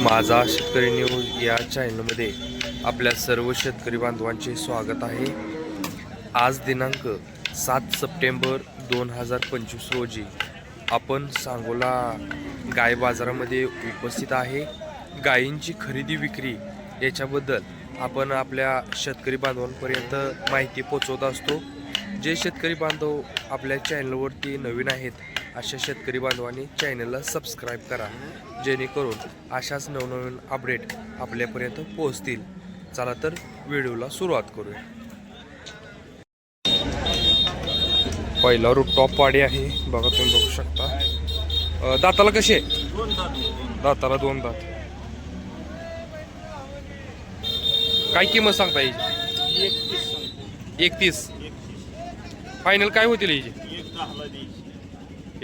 माझा शेतकरी न्यूज या चॅनलमध्ये आपल्या सर्व शेतकरी बांधवांचे स्वागत आहे. आज दिनांक सात सप्टेंबर दोन हजार पंचवीस रोजी आपण सांगोला गाय बाजारामध्ये उपस्थित आहे. गायींची खरेदी विक्री याच्याबद्दल आपण आपल्या शेतकरी बांधवांपर्यंत माहिती पोचवत असतो. जे शेतकरी बांधव आपल्या चॅनलवरती नवीन आहेत अशा शेतकरी बांधवांनी चॅनलला सबस्क्राईब करा जेणेकरून अशाच नवनवीन अपडेट आपल्यापर्यंत पोहोचतील. चला तर व्हिडिओला सुरुवात करूया. पहिला रूट टॉप वाडी आहे. बघा तुम्ही बघू शकता. दाताला आहे दाताला दोन दात. काय किंमत सांगता याची एकतीस फायनल काय होतील याची?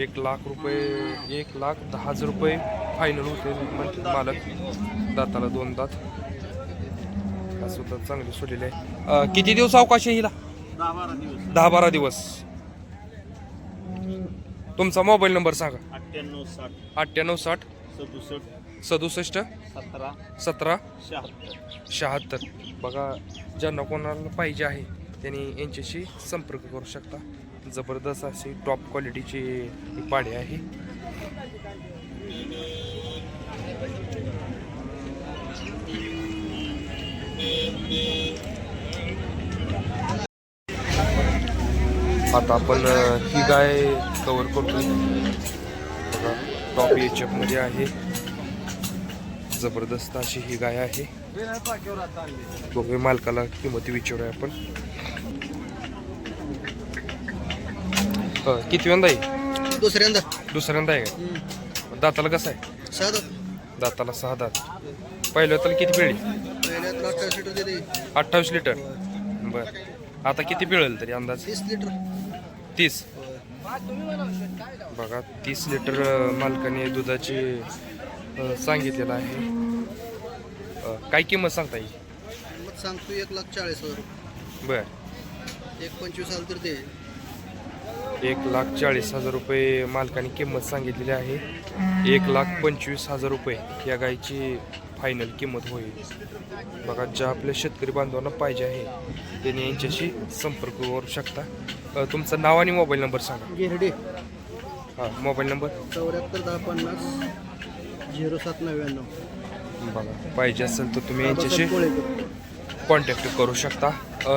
एक लाख रुपये एक लाख दहा हजार रुपये फायनल होते म्हणते मालक दाताला दोन दात. सुद्धा चांगली सोडलेली आहे. किती दिवस अवकाश आहे हिला? दहा बारा दिवस दहा बारा दिवस. तुमचा मोबाईल नंबर सांगा. अठ्ठ्याण्णव साठ. अठ्ठ्याण्णव साठ. सदुसष्ट. सदुसष्ट. सतरा. सतरा. शहात्तर. शहात्तर. बघा ज्यांना कोणाला पाहिजे आहे त्यांनी यांच्याशी संपर्क करू शकता. जबरदस्त अशी टॉप क्वालिटीची ही पाडी आहे. आता आपण ही गाय कवर करतो टॉप एच मध्ये आहे. जबरदस्त अशी ही गाय आहे. बघूया मालकाला किंमत विचारूया आपण. किती वेंदा आहे? दुसऱ्यांदा. दुसऱ्यांदा आहे का? दाताला कसं आहे? साधं दाताला सहा दात. पहिल्या तर किती पिळली? लिटर देते अठ्ठावीस लिटर. बर. आता किती पिळेल तरी अंदाज? तीस लिटर. तीस? बघा तीस लिटर अ, मालकाने दुधाची अ, सांगितलेलं आहे. अ, काय किंमत सांगता येईल? मग सांगतो एक लाख चाळीस हजार. बर. एक पंचवीस हजार तर दे एक लाख चाळीस हजार रुपये मालकाने किंमत सांगितलेली आहे. एक लाख पंचवीस हजार रुपये या गायची फायनल किंमत होईल. बघा ज्या आपल्या शेतकरी बांधवांना पाहिजे आहे त्यांनी यांच्याशी संपर्क करू शकता. तुमचं नाव आणि मोबाईल नंबर सांगा. गिरडे. हां मोबाईल नंबर? चौऱ्याहत्तर दहा पन्नास झिरो सात नव्याण्णव. बघा पाहिजे असेल तर तुम्ही यांच्याशी कॉन्टॅक्ट करू शकता.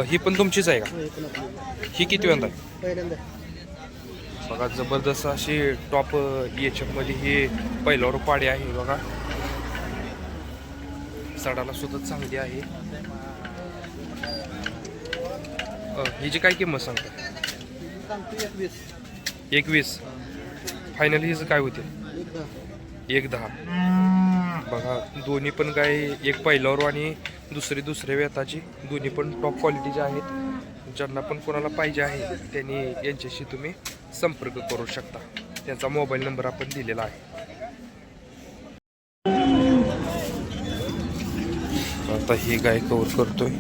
ही पण तुमचीच आहे का? हो, हे किती वेळा आहे? पहिल्यांदा. बघा जबरदस्त अशी टॉप एच मध्ये ही पहिल्यावर पाडी आहे बघा. सडाला सुद्धा चांगली आहे. अ, हिची काय किंमत सांगता? सांगतो एक वीस एकवीस. फायनल हिचं काय होते? एक दहा. एक दहा बघा दोन्ही पण काय एक पहिल्यावर आणि दुसरी दुसऱ्या वेताची दोन्ही पण टॉप क्वालिटीचे आहेत. ज्यांना पण कोणाला पाहिजे आहे त्यांनी यांच्याशी तुम्ही संपर्क करू शकता. त्यांचा मोबाईल नंबर आपण दिलेला आहे. आता ही गाय कवर करतोय.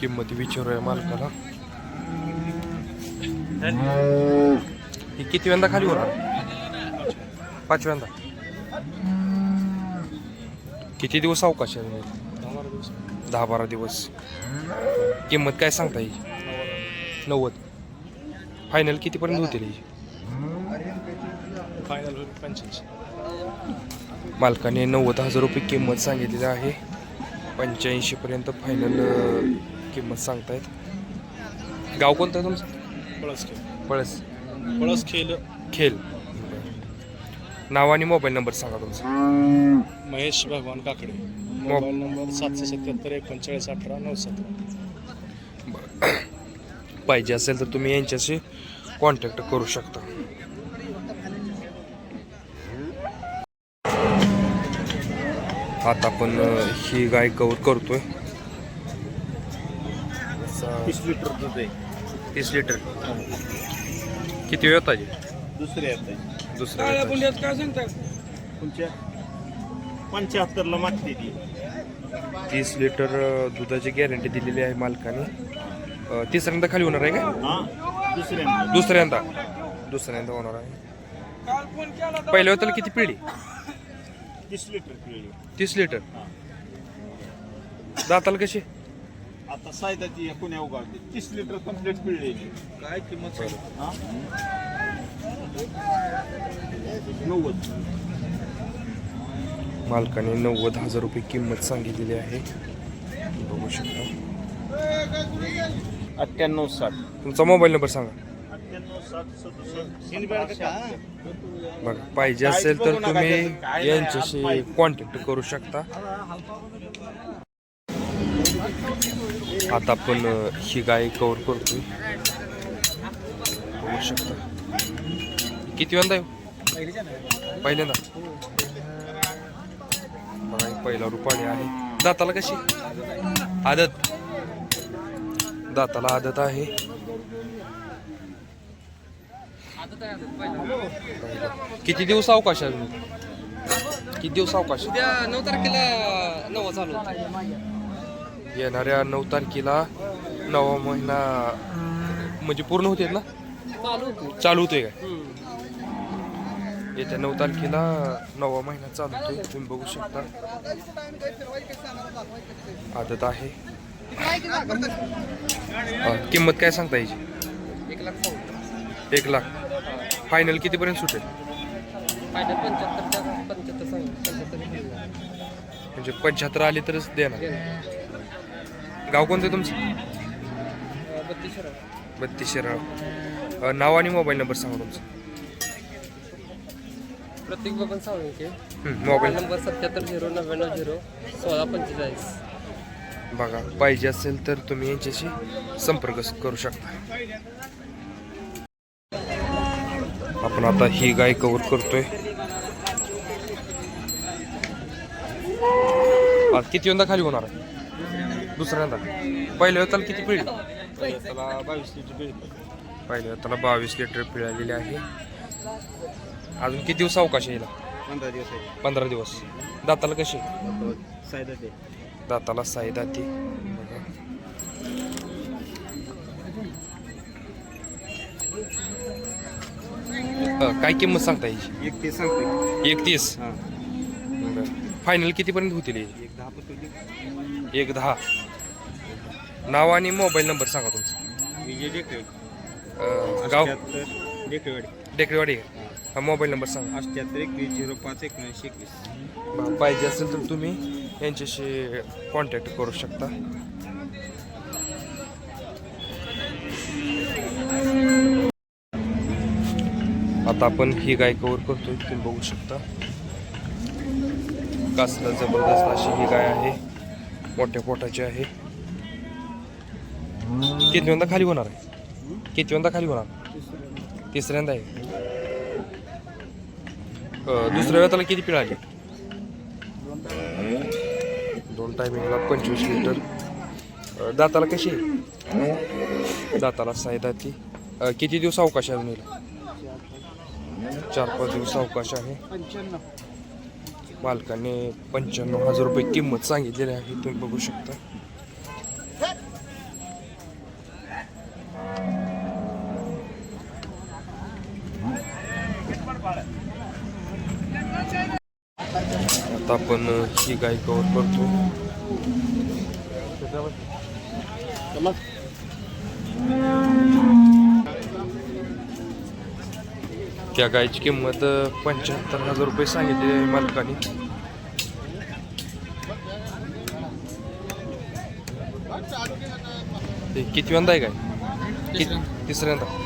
किंमत विचारूया मालकाला. ही किती वेंदा खाली होणार? पाचव्यांदा किती दिवस अवकाश आहे? दहा बारा दिवस. किंमत काय सांगता येईल? नव्वद. फायनल कितीपर्यंत होतील ही? फायनल होईल पंच्याऐंशी मालकाने नव्वद हजार रुपये किंमत सांगितलेली आहे. पंच्याऐंशी पर्यंत फायनल किंमत सांगतायत. गाव कोणतं आहे तुमचं? पळस. खेळ पळस खेळ खेल. नाव आणि मोबाईल नंबर सांगा तुमचा. महेश भगवान काकडे. मोबाईल नंबर सातशे सत्याहत्तर एकोणचाळीस अठरा नऊ सतरा पाहिजे असेल तर तुम्ही यांच्याशी कॉन्टॅक्ट करू शकता. आता आपण ही गाय कवर करतोय. तीस लिटर. किती वेळ ताजी दुसरे आहेत दुसऱ्या वेताची. तुमच्या पंच्याहत्तरला मागते ती. तीस लिटर अ, दुधाची गॅरंटी दिलेली आहे मालकाने. अ, तिसऱ्यांदा खाली होणार आहे का? हा दुसऱ्यांदा. दुसऱ्यांदा. दुसऱ्यांदा होणार आहे. पहिल्या होत्याला किती पिढी तीस लिटर पिळली. तीस लिटर. दाताला कशी? आता सायदाची पुण्या उगावते? तीस लिटर कंप्लीट पिळलेली काय किंमत हा? नव्वद. मालकाने नव्वद हजार रुपये किंमत सांगितलेली आहे. बघू शकता. अठ्ठ्याण्णव साठ. तुमचा मोबाईल नंबर सांगा. बघा पाहिजे असेल तर तुम्ही यांच्याशी कॉन्टॅक्ट करू शकता. आता आपण ही गाय कवर करतो बघू शकता. किती वेळा हो? पहिल्यांदा? बघा पहिला रुपाणी आहे. दाताला कशी? आदत. दाताला आदत आहे. किती दिवस अवकाश आहे किती दिवस अवकाश उद्या नऊ तारखेला नवा चालू येणाऱ्या नऊ तारखेला नवा महिना म्हणजे पूर्ण होते ना? चालू होतो. होतोय काय? येत्या नऊ तारखेला नवा महिना चालू होतोय. तुम्ही बघू शकता. आदत आहे. किंमत काय सांगता याची? एक लाख फायनल कितीपर्यंत सुटेल? म्हणजे पंच्याहत्तर आले तरच देणार. गाव कोणतं तुमचं? राव बत्तीस शिराळ नाव आणि मोबाईल नंबर सांगा तुमचा. प्रत्येक बाबा सांगू मोबाईल. नंबर सत्याहत्तर झिरो नव्याण्णव झिरो सोळा पंचेचाळीस. बघा पाहिजे असेल तर तुम्ही यांच्याशी संपर्क करू शकता. आपण आता ही गाय कव्हर करतोय. आज किती यंदा खाली होणार आहे? दुसऱ्यांदा. पहिल्या वेळेला किती पिळली? त्याला बावीस लिटर पिळली. पहिल्या वेळेला बावीस लिटर पिळालेली आहे. अजून किती दिवस अवकाश येईल पंधरा दिवस आहे. पंधरा दिवस. दाताला कशी? ते दाताला साई अ, काय किंमत सांगता याची? एक ते सांगते एकतीस? हा. फायनल कितीपर्यंत होतील? एक दहा एक दहा. नाव आणि मोबाईल नंबर सांगा तुमचा. विजय डेकळे अ, गाव? अठ्ठ्याहत्तर डेकळेवाडी डेकरेवाडी. हा मोबाईल नंबर सांगा. अठ्ठ्याहत्तर एकवीस झिरो पाच एकोणऐंशी एकवीस. पाहिजे असेल तर तुम्ही यांच्याशी कॉन्टॅक्ट करू शकता. आता आपण ही गाय कव्हर करतोय तुम्ही बघू शकता. कासला जबरदस्त अशी ही गाय आहे. मोठ्या पोटाची आहे. किती खाली होणार आहे? किती खाली होणार? तिसऱ्यांदा आहे. दुसऱ्या वेळा त्याला किती पिळ आली? दोन टायमिंगला पंचवीस लिटर. दाताला कशी दाताला साई दाती. किती दिवस अवकाश आहे अजून चार पाच दिवस अवकाश आहे. मालकाने पंच्याण्णव हजार रुपये किंमत सांगितलेली आहे तुम्ही बघू शकता. आता आपण ही गाय कवर करतो. त्या गायची किंमत पंच्याहत्तर हजार रुपये सांगितली मालकाने. किती आहे काय तिसऱ्यांदा.